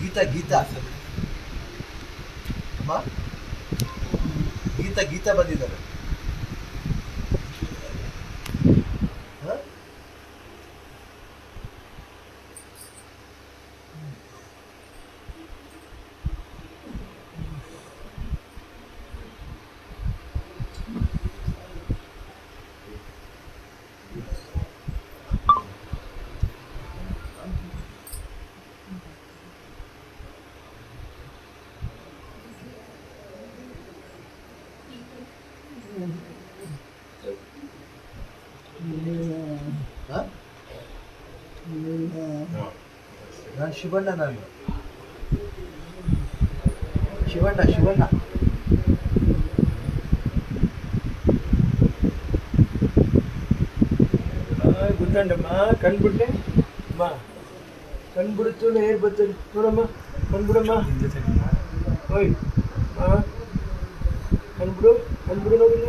ಗೀತಾ ಗೀತಾ ಅಮ್ಮ ಗೀತಾ ಗೀತಾ ಬಂದಿದ್ದಾರೆ ನಾನು ಶಿವಣ್ಣ ನಾನು ಶಿವಣ್ಣ. ಶಿವಣ್ಣ ಗುತ್ತಂಡಮ್ಮ ಕಣ್ಬಿಟ್ಟೆ ಅಮ್ಮ, ಕಣ್ಬಿಡುತ್ತು ಏರ್ ಬರ್ತದೆ ನೋಡಮ್ಮ, ಕಣ್ಬಿಡಮ್ಮ. ಓಯ್ ಹಾಂ ಕಣ್ಬಿಡು ಕಣ್ಬಿಡು ನೋಡಿಲ್ಲ.